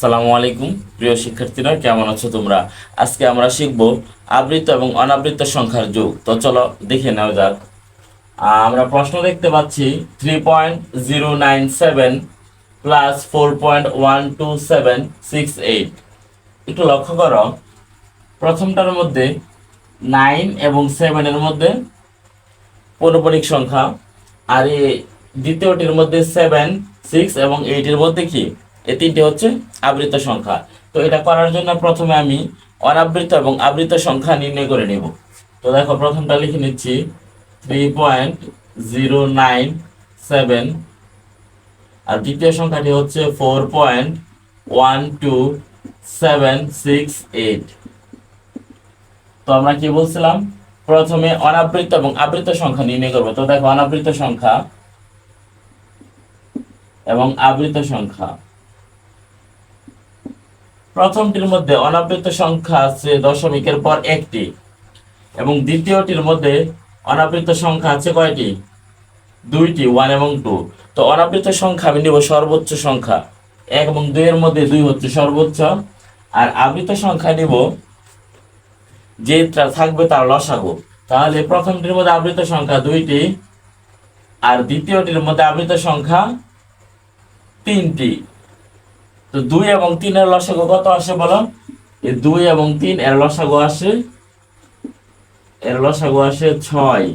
সালামু আলাইকুম, প্রিয় শিক্ষার্থীরা, কেমন আছো তোমরা? আজকে আমরা শিখব আবৃত এবং অনাবৃত সংখ্যার যোগ। তো চলো দেখে নেওয়া যাক। আমরা প্রশ্ন দেখতে পাচ্ছি three point zero nine seven plus four point one two seven six eight একটু লক্ষ্য করো, প্রথমটার মধ্যে নাইন এবং সেভেনের মধ্যে পৌনপরিক সংখ্যা, আর এই দ্বিতীয়টির মধ্যে সেভেন সিক্স এবং এইটের মধ্যে কি? এই তিনটি হচ্ছে আবৃত সংখ্যা। তো এটা করার জন্য প্রথমে আমি অনাবৃত এবং আবৃত সংখ্যা নির্ণয় করে নেব। তো দেখো, প্রথমটা লিখে নিচ্ছি three point zero nine seven আর দ্বিতীয় সংখ্যাটি হচ্ছে four point one two seven six eight তো আমরা কি বলছিলাম? প্রথমে অনাবৃত এবং আবৃত সংখ্যা নির্ণয় করব। তো দেখো, অনাবৃত সংখ্যা এবং আবৃত সংখ্যা। প্রথমটির মধ্যে অনাবৃত সংখ্যা আছে দশমিকের পর একটি, এবং দ্বিতীয়টির মধ্যে অনাবৃত সংখ্যা আছে কয়টি? দুইটি ওয়ান এবং টু তো অনাবৃত সংখ্যা আমি নিব সর্বোচ্চ সংখ্যা। এক এবং দুইয়ের মধ্যে দুই হচ্ছে সর্বোচ্চ, আর আবৃত সংখ্যা নিব যেটা থাকবে তার লসাগু। তাহলে প্রথমটির মধ্যে আবৃত সংখ্যা দুইটি, আর দ্বিতীয়টির মধ্যে আবৃত সংখ্যা তিনটি। তো দুই এবং তিনের লসাগু কত আসে বলো এই দুই এবং তিন এর লসাগু আসে, এর লসাগু আসে ছয়।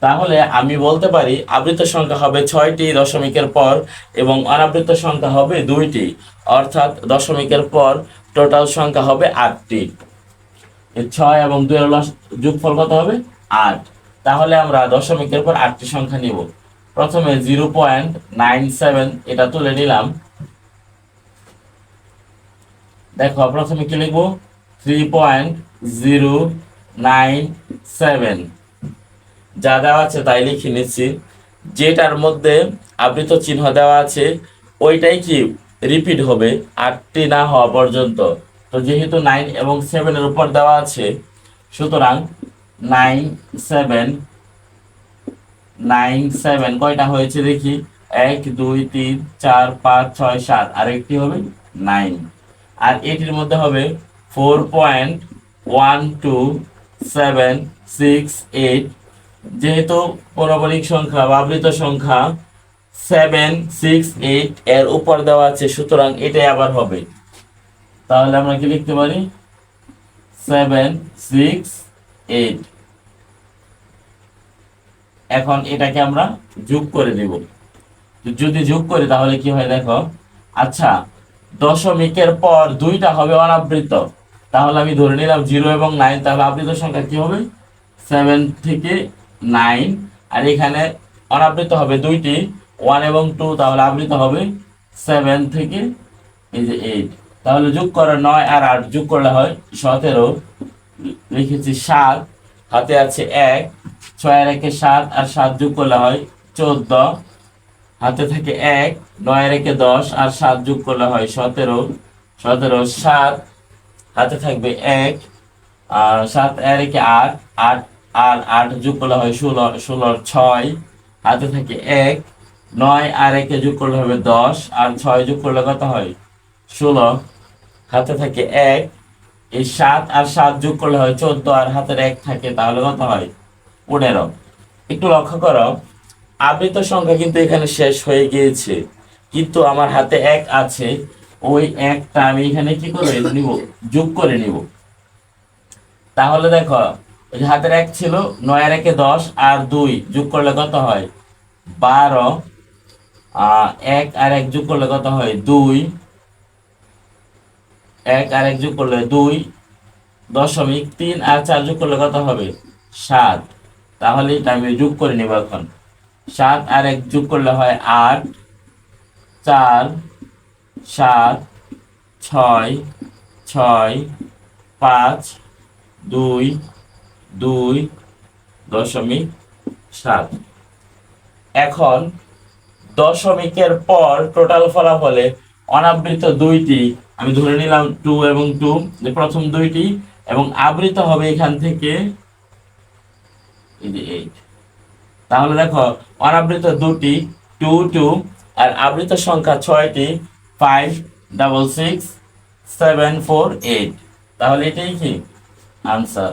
তাহলে আমি বলতে পারি আবৃত সংখ্যা হবে ছয়টি দশমিকের পর এবং অনাবৃত সংখ্যা হবে দুইটি, অর্থাৎ দশমিকের পর টোটাল সংখ্যা হবে আটটি। ছয় এবং দুইয়ের লস- যোগফল কত হবে? আট। তাহলে আমরা দশমিকের পর আটটি সংখ্যা নিব। প্রথমে জিরো পয়েন্ট নাইন সেভেন, এটা তুলে নিলাম। দেখো, প্রথমে কি লিখব? Three point zero nine seven. যা দেওয়া আছে তাই লিখে নিচ্ছি। যেটার মধ্যে আবৃত চিহ্ন দেওয়া আছে, ওইটাই কি রিপিট হবে, আটটি না হওয়া পর্যন্ত। তো যেহেতু নাইন এবং সেভেনের উপর দেওয়া আছে, সুতরাং নাইন সেভেন নাইন সেভেন, কয়টা হয়েছে দেখি? এক, দুই, তিন, চার, পাঁচ, ছয়, সাত আর একটি হবে নাইন। আর এটির মধ্যে হবে four point one two seven, six, eight. যেহেতু পৌনপরিক সংখ্যা বা আবৃত সংখ্যা সেভেন, সিক্স, এইট, এর উপর দেওয়া আছে, সুতরাং এটাই আবার হবে। তাহলে আমরা কি লিখতে পারি? Seven, six, eight. এখন এটাকে আমরা যোগ করে দেব। যদি যোগ করি তাহলে কি হয় দেখো? আচ্ছা দশমিকের পর দুইটা হবে অনাবৃত। তাহলে আমি ধরে নিলাম জিরো এবং নাইন তাহলে আবৃত সংখ্যা কি হবে? সেভেন থেকে নাইন আর এখানে অনাবৃত হবে দুইটি। ওয়ান এবং টু তাহলে আবৃত হবে সেভেন থেকে এই যে এইট তাহলে যোগ করে নয় আর আট। যোগ করলে হয় সতেরো। লিখেছি সাত। হাতে আছে এক, ছয় একে সাত আর সাত যোগ করলে হয় চোদ্দ। হাতে থাকে এক, নয় একে দশ আর সাত যোগ করলে হয় সতেরো। সতেরো, সাত, হাতে থাকবে এক। আর সাত আর একে আট আট আর আট যোগ করলে হয় ষোলো ষোলোর ছয়। হাতে থাকে এক, নয় আর একে যোগ করলে হবে দশ। আর ছয় যোগ করলে কত হয়? ষোলো। হাতে থাকে এক এই সাত আর সাত যোগ করলে হয় চোদ্দ আর হাতের এক থাকে, তাহলে কত হয়? পনেরো। একটু লক্ষ্য করো, আবৃত সংখ্যা কিন্তু এখানে শেষ হয়ে গিয়েছে। কিন্তু আমার হাতে এক আছে, ওই একটা আমি এখানে কি করে নিব? যোগ করে নিব। তাহলে দেখো, ওই হাতের এক ছিল, নয় আর একে দশ আর দুই যোগ করলে কত হয়? বারো। এক আর এক যোগ করলে কত হয়? দুই। এক আর এক যোগ করলে দুই, দশমিক তিন আর চার যোগ করলে কত হবে? সাত। তাহলে এটা আমি যোগ করে নেব এখন। সাত আর এক যোগ করলে হয় আট, চার, সাত, ছয় ছয়, পাঁচ, দুই দুই, দশমিক সাত। এখন দশমিকের পর টোটাল ফলাফলে অনাবৃত দুইটি আমি ধরে নিলাম টু এবং টু প্রথম দুইটি, এবং আবৃত হবে এখান থেকে এইট তাহলে দেখো, অনাবৃত দুটি টু টু আর আবৃত সংখ্যা ছয়টি five double six seven four eight তাহলে এটাই কি? আনসার